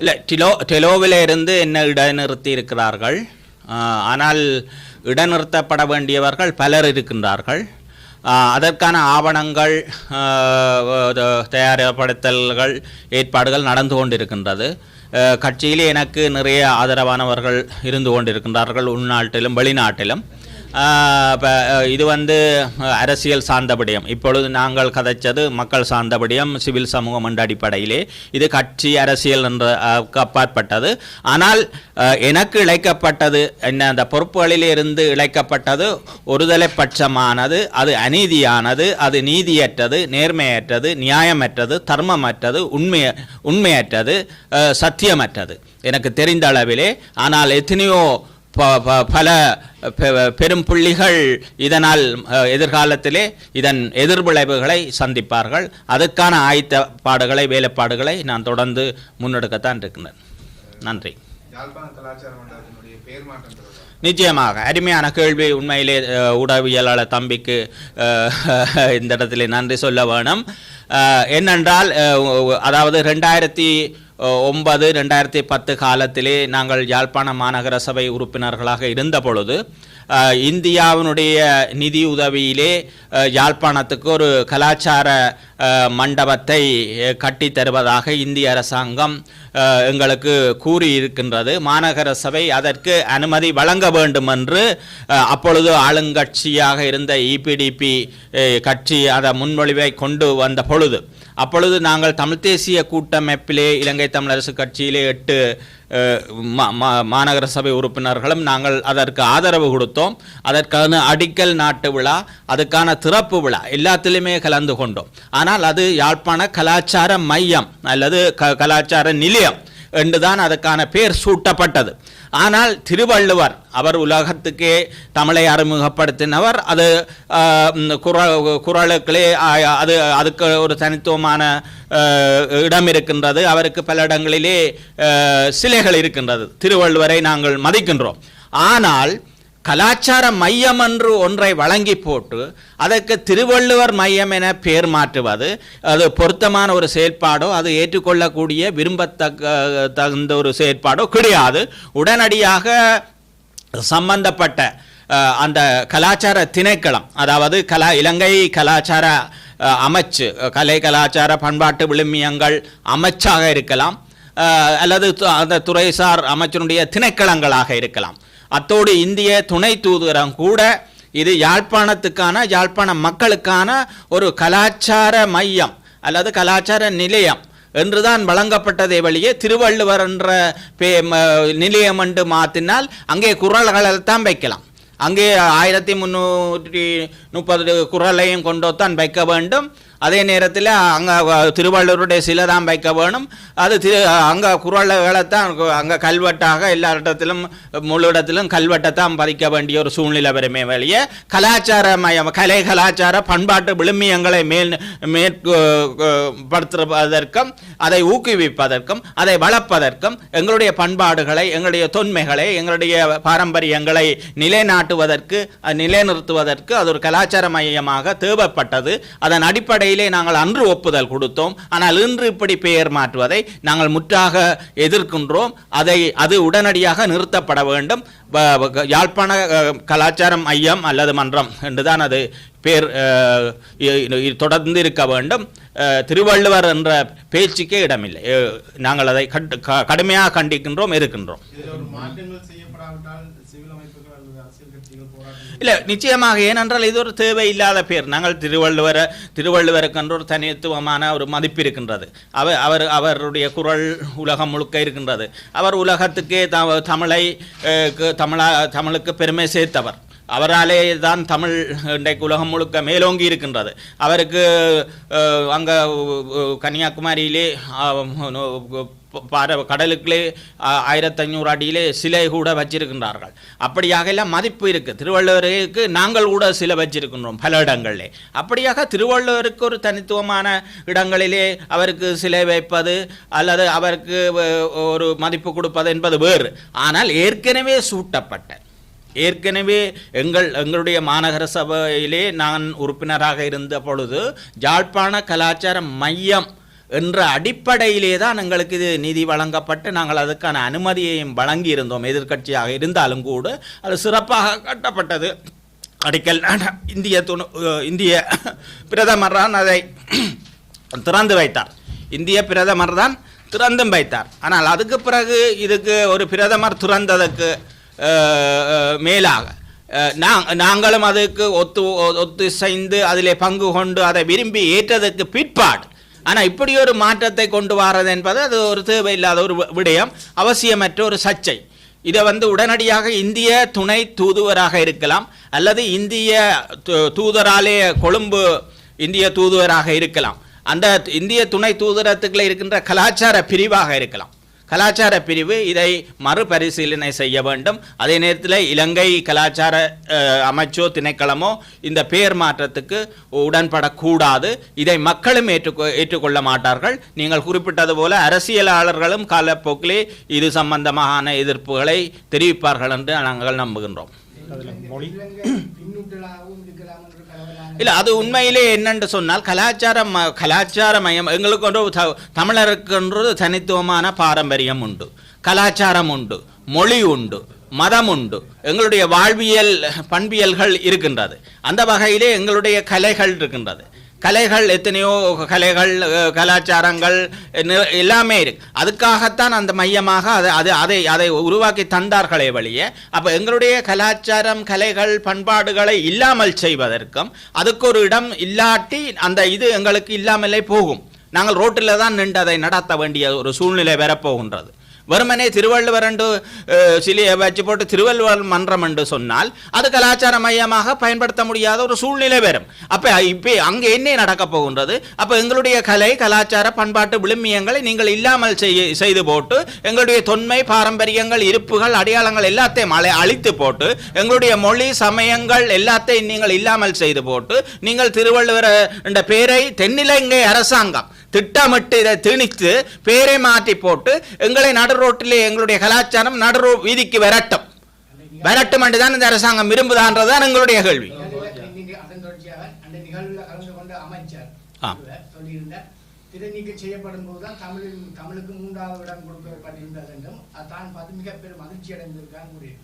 இல்லை டிலோ டெலோவில் இருந்து என்ன இடைநிறுத்தி இருக்கிறார்கள் ஆனால் இடைநிறுத்தப்பட வேண்டியவர்கள் பலர் இருக்கின்றார்கள். அதற்கான ஆவணங்கள் ஆஹ், தயார்படுத்தல்கள் ஏற்பாடுகள் நடந்து கொண்டிருக்கின்றது. கட்சியில் கட்சியிலே எனக்கு நிறைய ஆதரவானவர்கள் இருந்து கொண்டிருக்கின்றார்கள் உள்நாட்டிலும் வெளிநாட்டிலும். இது வந்து அரசியல் சார்ந்த விடயம் இப்பொழுது நாங்கள் கதைச்சது மக்கள் சார்ந்த விடயம் சிவில் சமூகம் என்ற அடிப்படையிலே. இது கட்சி அரசியல் என்ற அப்பாற்பட்டது ஆனால் எனக்கு இழைக்கப்பட்டது என்ன அந்த பொறுப்புகளிலே இருந்து இழைக்கப்பட்டது ஒருதலை பட்சமானது அது அநீதியானது அது நீதியற்றது நேர்மையற்றது நியாயமற்றது தர்மமற்றது உண்மை உண்மையற்றது சத்தியமற்றது. எனக்கு தெரிந்த அளவிலே ஆனால் எத்தனையோ பல பெ- பெரும் புள்ளிகள் இதனால் எதிர்காலத்திலே இதன் எதிர்விளைவுகளை சந்திப்பார்கள். அதற்கான ஆயத்தப்பாடுகளை வேலைப்பாடுகளை நான் தொடர்ந்து முன்னெடுக்கத்தான் இருக்கின்றேன். நன்றி. நிச்சயமாக அருமையான கேள்வி உண்மையிலே ஊடகவியலாளர் தம்பிக்கு இந்த இடத்திலே நன்றி சொல்ல வேணும். என்னென்றால் அதாவது ரெண்டாயிரத்தி ஒன்பது ரெண்டாயிரத்தி பத்து காலத்திலே நாங்கள் யாழ்ப்பாண மாநகர சபை உறுப்பினர்களாக இருந்த பொழுது இந்தியாவினுடைய நிதி உதவியிலே யாழ்ப்பாணத்துக்கு ஒரு கலாச்சார மண்டபத்தை கட்டித்தருவதாக கட்டித் தருவதாக இந்திய அரசாங்கம் எங்களுக்கு கூறியிருக்கின்றது. மாநகர சபை அதற்கு அனுமதி வழங்க வேண்டும் என்று அப்பொழுது ஆளுங்கட்சியாக இருந்த இபிடிபி கட்சி அதை முன்மொழிவை கொண்டு வந்த பொழுது அப்பொழுது நாங்கள் தமிழ் தேசிய கூட்டமைப்பிலே இலங்கை தமிழரசு கட்சியிலே எட்டு மா- மா- மாநகர சபை உறுப்பினர்களும் நாங்கள் அதற்கு ஆதரவு கொடுத்தோம். அதற்கான அடிக்கல் நாட்டு விழா அதுக்கான திறப்பு விழா எல்லாத்திலுமே கலந்து கொண்டோம். ஆனால் அது யாழ்ப்பாண கலாச்சார மையம் அல்லது க கலாச்சார நிலையம். என்றுதான் அதுக்கான பேர் சூட்டப்பட்டது. ஆனால் திருவள்ளுவர் அவர் உலகத்துக்கே தமிழை அறிமுகப்படுத்தினவர். அது ஆஹ், ம், அது அதுக்கு ஒரு தனித்துவமான இடம் இருக்கின்றது. அவருக்கு பல இடங்களிலே ஆஹ், சிலைகள் இருக்கின்றது. திருவள்ளுவரை நாங்கள் மதிக்கின்றோம். ஆனால் கலாச்சார மையம் என்று ஒன்றை வழங்கி போட்டு அதற்கு திருவள்ளுவர் மையம் என பெயர் மாற்றுவது. அது பொருத்தமான ஒரு செயற்பாடோ அது ஏற்றுக்கொள்ளக்கூடிய விரும்பத்தக்க தகுந்த ஒரு செயற்பாடோ கிடையாது. உடனடியாக சம்பந்தப்பட்ட அந்த கலாச்சார திணைக்களம் அதாவது கலா இலங்கை கலாச்சார அமைச்சு கலை கலாச்சார பண்பாட்டு விழுமியங்கள் அமைச்சாக இருக்கலாம். அல்லது அந்த துறைசார் அமைச்சனுடைய திணைக்களங்களாக இருக்கலாம். அத்தோடு இந்திய துணை தூதரம் கூட இது யாழ்ப்பாணத்துக்கான யாழ்ப்பாண மக்களுக்கான ஒரு கலாச்சார மையம் அல்லது கலாச்சார நிலையம் என்றுதான் வழங்கப்பட்டதே வழியே திருவள்ளுவர் என்ற பே ம- நிலையம் என்று மாற்றினால் அங்கே குரல்களை தான் வைக்கலாம். அங்கே ஆயிரத்தி முந்நூற்றி முப்பது குரலையும் கொண்டு தான் வைக்க வேண்டும். அதே நேரத்தில் அங்கே திருவள்ளுவருடைய சிலை தான் வைக்க வேணும். அது திரு அங்கே குரல்களை தான் அங்கே கல்வெட்டாக எல்லா இடத்திலும் முழு இடத்திலும் கல்வெட்டை தான் பதிக்க வேண்டிய ஒரு சூழ்நிலை வருமே வழியே கலாச்சார மயம் கலை கலாச்சார பண்பாட்டு விழுமியங்களை மேல் மேற்படுத்துவதற்கும் அதை ஊக்குவிப்பதற்கும் அதை வளர்ப்பதற்கும் எங்களுடைய பண்பாடுகளை எங்களுடைய தொன்மைகளை எங்களுடைய பாரம்பரியங்களை நிலைநாட்டுவதற்கு நிலைநிறுத்துவதற்கு அது ஒரு கலாச்சார மையமாக தேவைப்பட்டது. அதன் அடிப்படையிலே நாங்கள் அன்று ஒப்புதல் கொடுத்தோம். ஆனால் இன்று இப்படி பெயர் மாற்றுவதை நாங்கள் முற்றாக எதிர்க்கின்றோம். அதை அது உடனடியாக நிறுத்தப்பட வேண்டும். யாழ்ப்பாண கலாச்சாரம் ஐயம் அல்லது மன்றம் என்றுதான் அது பேர் தொடர்ந்து இருக்க வேண்டும். திருவள்ளுவர் என்ற பேச்சுக்கே இடமில்லை. நாங்கள் அதை கடுமையாக கண்டிக்கின்றோம் இருக்கின்றோம் இல்லை நிச்சயமாக ஏனென்றால் இது ஒரு தேவையில்லாத பேர் நாங்கள் திருவள்ளுவர திருவள்ளுவருக்கென்று ஒரு தனித்துவமான ஒரு மதிப்பு இருக்கின்றது அவர் அவர் அவருடைய குரல் உலகம் முழுக்க இருக்கின்றது அவர் உலகத்துக்கே த தமிழை தமிழா தமிழுக்கு பெருமை சேர்த்தவர் அவராலே தான் தமிழ் இன்றைக்கு உலகம் முழுக்க மேலோங்கி இருக்கின்றது அவருக்கு அங்கே கன்னியாகுமரியிலே பார கடலுக்குள்ளே ஆயிரத்தஞ்சூறு ஐநூறு அடியிலே சிலை கூட வச்சிருக்கின்றார்கள். அப்படியாக எல்லாம் மதிப்பு இருக்குது திருவள்ளுவருக்கு நாங்கள் கூட சிலை வச்சிருக்கின்றோம் பல இடங்களிலே. அப்படியாக திருவள்ளுவருக்கு ஒரு தனித்துவமான இடங்களிலே அவருக்கு சிலை வைப்பது அல்லது அவருக்கு ஒரு மதிப்பு கொடுப்பது என்பது வேறு. ஆனால் ஏற்கனவே சூட்டப்பட்ட ஏற்கனவே எங்கள் எங்களுடைய மாநகர சபையிலே நான் உறுப்பினராக இருந்த பொழுது ஜாழ்ப்பாண கலாச்சார மையம் என்ற அடிப்படையிலே தான் எங்களுக்கு இது நிதி வழங்கப்பட்டு நாங்கள் அதுக்கான அனுமதியையும் வழங்கியிருந்தோம். எதிர்கட்சியாக எதிர்க்கட்சியாக இருந்தாலும் கூட அது சிறப்பாக கட்டப்பட்டது. அடிக்கல் இந்திய துணு இந்திய பிரதமர் தான் அதை திறந்து வைத்தார். இந்திய பிரதமர் தான் திறந்தும் வைத்தார். ஆனால் அதுக்கு பிறகு இதுக்கு ஒரு பிரதமர் திறந்ததுக்கு மேலாக நாங்களும் அதுக்கு ஒத்து ஒத்துசைந்து அதிலே பங்கு கொண்டு அதை விரும்பி ஏற்றதற்கு பிற்பாடு ஆனால் இப்படி ஒரு மாற்றத்தை கொண்டு வர்றது என்பது அது ஒரு தேவையில்லாத ஒரு விடயம் அவசியமற்ற ஒரு சர்ச்சை. இதை வந்து உடனடியாக இந்திய துணை தூதுவராக இருக்கலாம் அல்லது இந்திய தூதராலே கொழும்பு இந்திய தூதுவராக இருக்கலாம். அந்த இந்திய துணை தூதரத்துக்குள்ள இருக்கின்ற கலாச்சார பிரிவாக இருக்கலாம். கலாச்சார பிரிவு இதை மறுபரிசீலனை செய்ய வேண்டும். அதே நேரத்தில் இலங்கை கலாச்சார அமைச்சோ திணைக்களமோ இந்த பெயர் மாற்றத்துக்கு உடன்படக்கூடாது. இதை மக்களும் ஏற்றுக்கொ ஏற்றுக்கொள்ள மாட்டார்கள். நீங்கள் குறிப்பிட்டது போல அரசியலாளர்களும் காலப்போக்கிலே இது சம்பந்தமான எதிர்ப்புகளை தெரிவிப்பார்கள் என்று நாங்கள் நம்புகின்றோம். இல்ல அது உண்மையிலே என்னென்று சொன்னால் கலாச்சாரம் கலாச்சார மயம் எங்களுக்கு ஒன்று த- தனித்துவமான பாரம்பரியம் உண்டு கலாச்சாரம் உண்டு மொழி உண்டு மதம் உண்டு எங்களுடைய வாழ்வியல் பண்பியல்கள் இருக்கின்றது அந்த வகையிலே எங்களுடைய கலைகள் இருக்கின்றது கலைகள் எத்தனையோ கலைகள் கலாச்சாரங்கள் எல்லாமே இருக்கு. அதுக்காகத்தான் அந்த மையமாக அதை அது அதை அதை உருவாக்கி தந்தார்களே வழிய. அப்போ எங்களுடைய கலாச்சாரம் கலைகள் பண்பாடுகளை இல்லாமல் செய்வதற்கும் அதுக்கு ஒரு இடம் இல்லாட்டி அந்த இது எங்களுக்கு இல்லாமலே போகும். நாங்கள் ரோட்டில் தான் நின்று அதை நடத்த வேண்டிய ஒரு சூழ்நிலை வரப்போகின்றது. வெறுமனே திருவள்ளுவர் என்று சிலையை வச்சு போட்டு திருவள்ளுவர் மன்றம் என்று சொன்னால் அது கலாச்சார மையமாக பயன்படுத்த முடியாத ஒரு சூழ்நிலை வரும். அப்போ இப்போ அங்கே என்ன நடக்க போகின்றது? அப்போ எங்களுடைய கலை கலாச்சார பண்பாட்டு விழுமியங்களை நீங்கள் இல்லாமல் செய்ய செய்து போட்டு எங்களுடைய தொன்மை பாரம்பரியங்கள் இருப்புகள் அடையாளங்கள் எல்லாத்தையும் அழித்து போட்டு எங்களுடைய மொழி சமயங்கள் எல்லாத்தையும் நீங்கள் இல்லாமல் செய்து போட்டு நீங்கள் திருவள்ளுவர் என்ற பேரை தென்னிலங்கை அரசாங்கம் திட்டமிட்டு இதை திணித்து பேரை மாற்றி போட்டு எங்களை நடு ரோட்டிலே எங்களுடைய கலாச்சாரம் நடுரோ வீதிக்கு விரட்டும். விரட்டும் என்று தான் இந்த அரசாங்கம் விரும்புதான்றது தான் எங்களுடைய கேள்வி. ஆ. செய்யப்படும் போதுதான் தமிழில் தமிழுக்கு மூன்றாவது இடம் கொடுக்கப்பட்டிருந்தது என்றும் பார்த்து மிக பெரும் மகிழ்ச்சி அடைந்திருக்கான்னு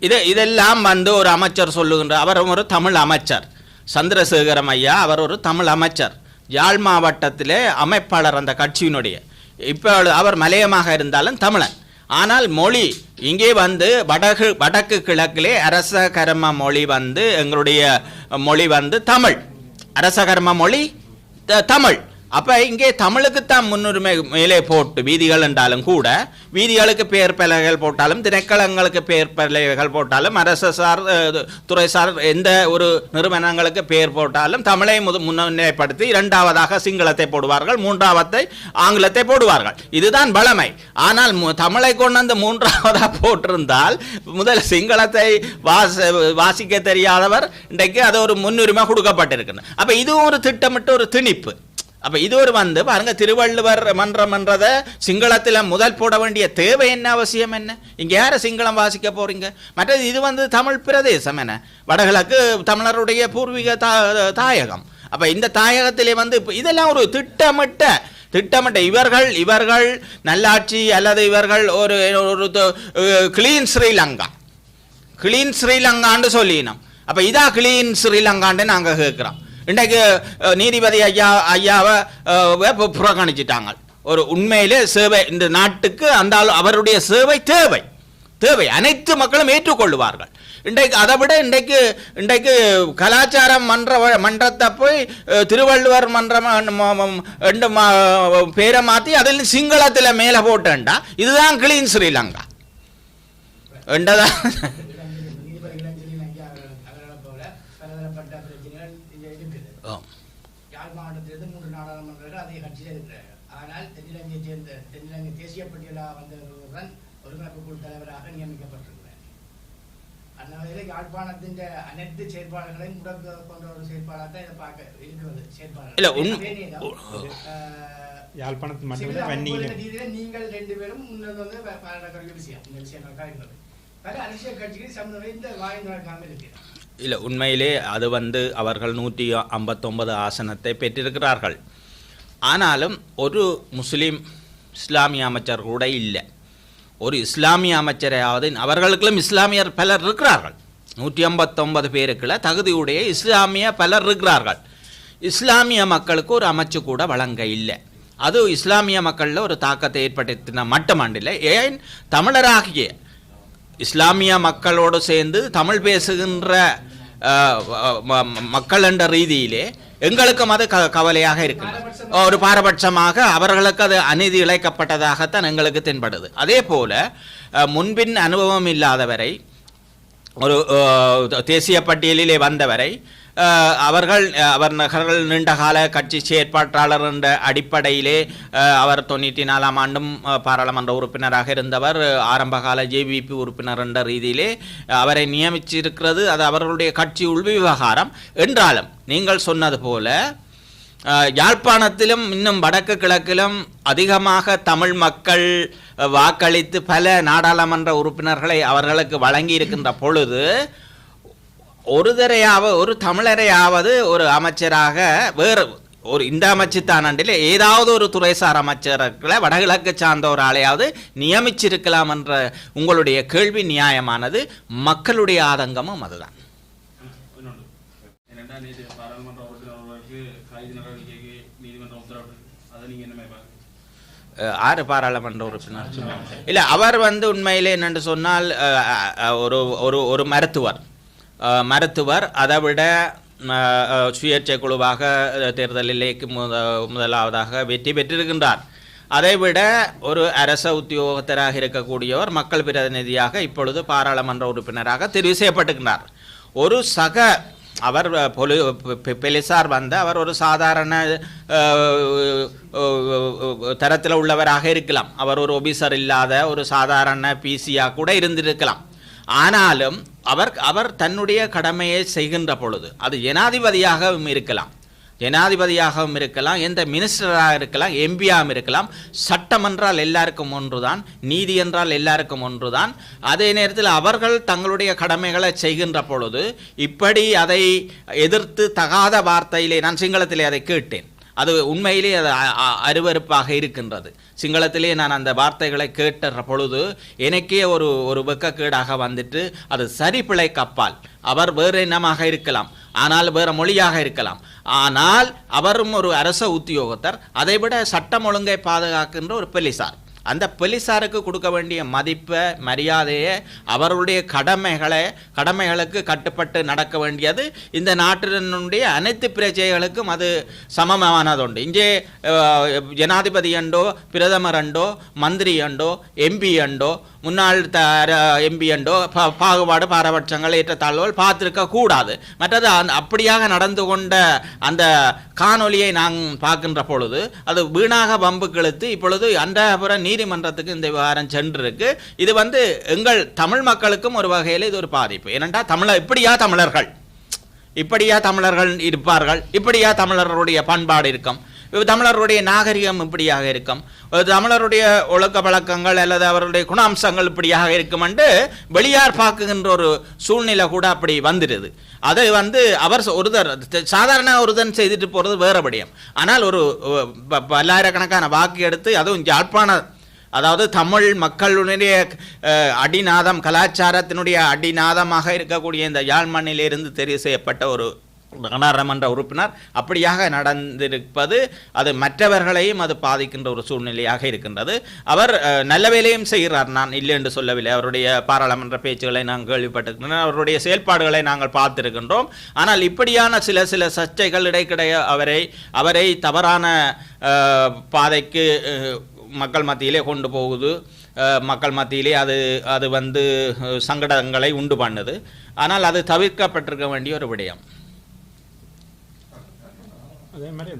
இது இதெல்லாம் வந்து ஒரு அமைச்சர் சொல்லுகின்ற அவர் ஒரு தமிழ் அமைச்சர். சந்திரசேகரம் ஐயா அவர் ஒரு தமிழ் அமைச்சர். யாழ் மாவட்டத்திலே அமைப்பாளர் அந்த கட்சியினுடைய. இப்போ அவர் மலையமாக இருந்தாலும் தமிழன். ஆனால் மொழி இங்கே வந்து வடகு வடக்கு கிழக்கிலே அரசகர்ம மொழி வந்து எங்களுடைய மொழி வந்து தமிழ். அரசகர்ம மொழி த- தமிழ். அப்போ இங்கே தமிழுக்குத்தான் முன்னுரிமை மேலே போட்டு வீதிகள் என்றாலும் கூட வீதிகளுக்கு பெயர் பலகைகள் போட்டாலும் திணைக்களங்களுக்கு பெயர் பலகைகள் போட்டாலும் அரசு சார் துறை சார் எந்த ஒரு நிறுவனங்களுக்கு பெயர் போட்டாலும் தமிழை முத முன்னிலைப்படுத்தி இரண்டாவதாக சிங்களத்தை போடுவார்கள் மூன்றாவதை ஆங்கிலத்தை போடுவார்கள். இதுதான் பழமை ஆனால் மு- தமிழை கொண்டு வந்து மூன்றாவதாக போட்டிருந்தால் முதல் சிங்களத்தை வாச வாசிக்க தெரியாதவர் இன்றைக்கு அது ஒரு முன்னுரிமை கொடுக்கப்பட்டிருக்கு அப்போ இதுவும் ஒரு திட்டமிட்ட ஒரு திணிப்பு. அப்ப இது ஒரு வந்து பாருங்க திருவள்ளுவர் மன்றம் என்றதை சிங்களத்தில் முதல் போட வேண்டிய தேவை என்ன அவசியம் என்ன? இங்க யார சிங்களம் வாசிக்க போறீங்க? மற்றது இது வந்து தமிழ் பிரதேசம் என்ன? வடகிழக்கு தமிழருடைய பூர்வீக தா- தாயகம். அப்ப இந்த தாயகத்திலே வந்து இதெல்லாம் ஒரு திட்டமிட்ட திட்டமிட்ட இவர்கள் இவர்கள் நல்லாட்சி அல்லது இவர்கள் ஒரு ஒரு கிளீன் ஸ்ரீலங்கா. கிளீன் ஸ்ரீலங்கான்னு சொல்லினோம். அப்ப இதா கிளீன் ஸ்ரீலங்கான்னு நாங்கள் கேட்குறோம் இன்றைக்கு நீதிபதி ஐயா ஐயாவை புறக்கணிச்சிட்டாங்க. ஒரு உண்மையிலே சேவை இந்த நாட்டுக்கு அந்த அவருடைய சேவை தேவை. தேவை. அனைத்து மக்களும் ஏற்றுக்கொள்வார்கள் இன்றைக்கு அதை விட இன்றைக்கு இன்றைக்கு கலாச்சாரம் மன்ற மன்றத்தை போய் திருவள்ளுவர் மன்றம் ரெண்டு பேரை மாற்றி அதில் சிங்களத்தில் மேலே போட்டேன்டா. இதுதான் கிளீன் ஸ்ரீலங்கா. என்றதான் நீதிபதி இளஞ்செழியன் ஐயா அவர்கள் அவர்களை போல பலதரப்பட்ட பிரச்சனைகள் இங்க இருக்குது ஆம். யாழ் நாடாளுமன்றங்கள் அதே கட்சியில் இருக்கிறார்கள் ஆனால் தென்னிலங்கையைச் சேர்ந்த தென்னிலங்கை தேசிய பட்டியலாக வந்தவர்தான் ஒருங்கிணைப்பு குழு தலைவராக நியமிக்கப்பட்டிருக்கிறார். அந்த வகையில் யாழ்ப்பாணத்தின் அனைத்து செயற்பாடுகளையும் முடக்க கொண்ட ஒரு செயற்பாடாக தான் இதை பார்க்க இருக்கிறது செயற்பாடு யாழ்ப்பாணத்தில் நீங்கள் ரெண்டு பேரும் முன்னது வந்து பாராட்டக்கூடிய விஷயம். இந்த விஷயங்கள் காய்கிறது பல அரசியல் கட்சிகள் சமநிலை இந்த வாய் நடக்காமல் இருக்கிறது இல்லை உண்மையிலே அது வந்து அவர்கள் நூற்றி ஐம்பத்தொன்பது ஆசனத்தை பெற்றிருக்கிறார்கள். ஆனாலும் ஒரு முஸ்லீம் இஸ்லாமிய அமைச்சர் கூட இல்லை. ஒரு இஸ்லாமிய அமைச்சரையாவது அவர்களுக்கும் இஸ்லாமியர் பலர் இருக்கிறார்கள். நூற்றி ஐம்பத்தொன்பது பேருக்குள்ள தகுதியுடைய இஸ்லாமிய பலர் இருக்கிறார்கள். இஸ்லாமிய மக்களுக்கு ஒரு அமைச்சு கூட வழங்க இல்லை. அது இஸ்லாமிய மக்களில் ஒரு தாக்கத்தை ஏற்படுத்தின மட்டுமண்டில்லை ஏன்? தமிழராகிய இஸ்லாமிய மக்களோடு சேர்ந்து தமிழ் பேசுகின்ற மக்கள் என்ற ரீதியிலே எங்களுக்கும் அது க கவலையாக இருக்கிறது ஒரு பாரபட்சமாக அவர்களுக்கு அது அநீதி இழைக்கப்பட்டதாகத்தான் எங்களுக்கு தென்படுது அதே போல முன்பின் அனுபவம் இல்லாதவரை ஒரு தேசிய பட்டியலிலே வந்தவரை அவர்கள் அவர் நகர்கள் நீண்டகால கட்சி செயற்பாட்டாளர் என்ற அடிப்படையிலே அவர் தொண்ணூற்றி நாலாம் ஆண்டும் பாராளுமன்ற உறுப்பினராக இருந்தவர். ஆரம்பகால ஜேவிபி உறுப்பினர் என்ற ரீதியிலே அவரை நியமிச்சிருக்கிறது. அது அவர்களுடைய கட்சி உள்விவகாரம் என்றாலும் நீங்கள் சொன்னது போல யாழ்ப்பாணத்திலும் இன்னும் வடக்கு கிழக்கிலும் அதிகமாக தமிழ் மக்கள் வாக்களித்து பல நாடாளுமன்ற உறுப்பினர்களை அவர்களுக்கு வழங்கி இருக்கின்ற பொழுது ஒரு தரையாவது ஒரு தமிழரையாவது ஒரு அமைச்சராக வேறு ஒரு இந்த அமைச்சு தானாண்டில் ஏதாவது ஒரு துறைசார் அமைச்சர்களை வடகிழக்கு சார்ந்த ஒரு ஆளையாவது நியமிச்சிருக்கலாம் என்ற உங்களுடைய கேள்வி நியாயமானது. மக்களுடைய ஆதங்கமும் அதுதான். ஆறு பாராளுமன்ற உறுப்பினர். இல்லை அவர் வந்து உண்மையிலே என்னென்று சொன்னால் ஒரு ஒரு ஒரு மருத்துவர். மருத்துவர் அதை விட சுயேட்சை குழுவாக தேர்தலிலேக்கு தேர்தலிலே முத முதலாவதாக வெற்றி பெற்றிருக்கின்றார். அதைவிட ஒரு அரச உத்தியோகத்தராக இருக்கக்கூடியவர் மக்கள் பிரதிநிதியாக இப்பொழுது பாராளுமன்ற உறுப்பினராக தெரிவு செய்யப்பட்டிருக்கிறார் ஒரு சக அவர் பொலி பெலிசார் வந்த அவர் ஒரு சாதாரண தரத்தில் உள்ளவராக இருக்கலாம். அவர் ஒரு ஒபிசர் இல்லாத ஒரு சாதாரண பிசியாக கூட இருந்திருக்கலாம். ஆனாலும் அவர் அவர் தன்னுடைய கடமையை செய்கின்ற பொழுது அது ஜனாதிபதியாகவும் இருக்கலாம். ஜனாதிபதியாகவும் இருக்கலாம் எந்த மினிஸ்டராக இருக்கலாம் எம்பியாகவும் இருக்கலாம் சட்டம் என்றால் எல்லாருக்கும் ஒன்றுதான் நீதி என்றால் எல்லாருக்கும் ஒன்றுதான். அதே நேரத்தில் அவர்கள் தங்களுடைய கடமைகளை செய்கின்ற பொழுது இப்படி அதை எதிர்த்து தகாத வார்த்தையிலே நான் சிங்களத்திலே அதை கேட்டேன். அது உண்மையிலே அது அ- அருவருப்பாக இருக்கின்றது. சிங்களத்திலே நான் அந்த வார்த்தைகளை கேட்ட பொழுது எனக்கே ஒரு ஒரு வெக்கக்கேடாக வந்துட்டு அது சரி பிழை கப்பால். அவர் வேறு இனமாக இருக்கலாம் ஆனால் வேறு மொழியாக இருக்கலாம். ஆனால் அவரும் ஒரு அரச உத்தியோகத்தர் அதைவிட சட்டம் ஒழுங்கை பாதுகாக்கின்ற ஒரு போலீசார் அந்த போலீசாருக்கு கொடுக்க வேண்டிய மதிப்பை மரியாதையை அவருடைய கடமைகளை கடமைகளுக்கு கட்டுப்பட்டு நடக்க வேண்டியது இந்த நாட்டினுடைய அனைத்து பிரஜைகளுக்கும் அது சமமானது உண்டு இங்கே ஜனாதிபதி அண்டோ பிரதமர் அண்டோ மந்திரி அண்டோ எம்பி அண்டோ முன்னாள் த எம்பி அண்டோ பா- பாகுபாடு பாரபட்சங்கள் ஏற்றத்தாழ்வுகள் பார்த்துருக்க கூடாது. மற்றது அந் அப்படியாக நடந்து கொண்ட அந்த காணொலியை நாங்கள் பார்க்கின்ற பொழுது அது வீணாக பம்பு கிழித்து இப்பொழுது அன்றாபுர நீதிமன்றத்துக்கு இந்த விவகாரம் சென்றிருக்கு. இது வந்து எங்கள் தமிழ் மக்களுக்கும் ஒரு வகையில் இது ஒரு பாதிப்பு. ஏனென்றா தமிழர் இப்படியா தமிழர்கள்? இப்படியா தமிழர்கள் இருப்பார்கள்? இப்படியா தமிழர்களுடைய பண்பாடு இருக்கும்? தமிழருடைய நாகரிகம் இப்படியாக இருக்கும்? தமிழருடைய ஒழுக்க பழக்கங்கள் அல்லது அவருடைய குணாம்சங்கள் இப்படியாக இருக்கும் என்று வெளியார் பார்க்குகின்ற ஒரு சூழ்நிலை கூட அப்படி வந்துடுது. அதை வந்து அவர் ஒருதர் சாதாரண ஒருதன் செய்துட்டு போகிறது வேறுபடியும் ஆனால் ஒரு பல்லாயிரக்கணக்கான வாக்கு எடுத்து அதுவும் யாழ்ப்பாண அதாவது தமிழ் மக்களுடைய அடிநாதம் கலாச்சாரத்தினுடைய அடிநாதமாக இருக்கக்கூடிய இந்த யாழ்மண்ணிலிருந்து தெரிவு செய்யப்பட்ட ஒரு நாடாளுமன்ற உறுப்பினர் அப்படியாக நடந்திருப்பது அது மற்றவர்களையும் அது பாதிக்கின்ற ஒரு சூழ்நிலையாக இருக்கின்றது. அவர் நல்ல வேலையும் செய்கிறார் நான் இல்லை என்று சொல்லவில்லை. அவருடைய பாராளுமன்ற பேச்சுகளை நாங்கள் கேள்விப்பட்டிருக்கின்றோம் அவருடைய செயல்பாடுகளை நாங்கள் பார்த்திருக்கின்றோம். ஆனால் இப்படியான சில சில சர்ச்சைகள் இடைக்கிடைய அவரை அவரை தவறான பாதைக்கு மக்கள் மத்தியிலே கொண்டு போகுது. மக்கள் மத்தியிலே அது அது வந்து சங்கடங்களை உண்டு பண்ணுது. ஆனால் அது தவிர்க்கப்பட்டிருக்க வேண்டிய ஒரு விடயம். அதே மாதிரி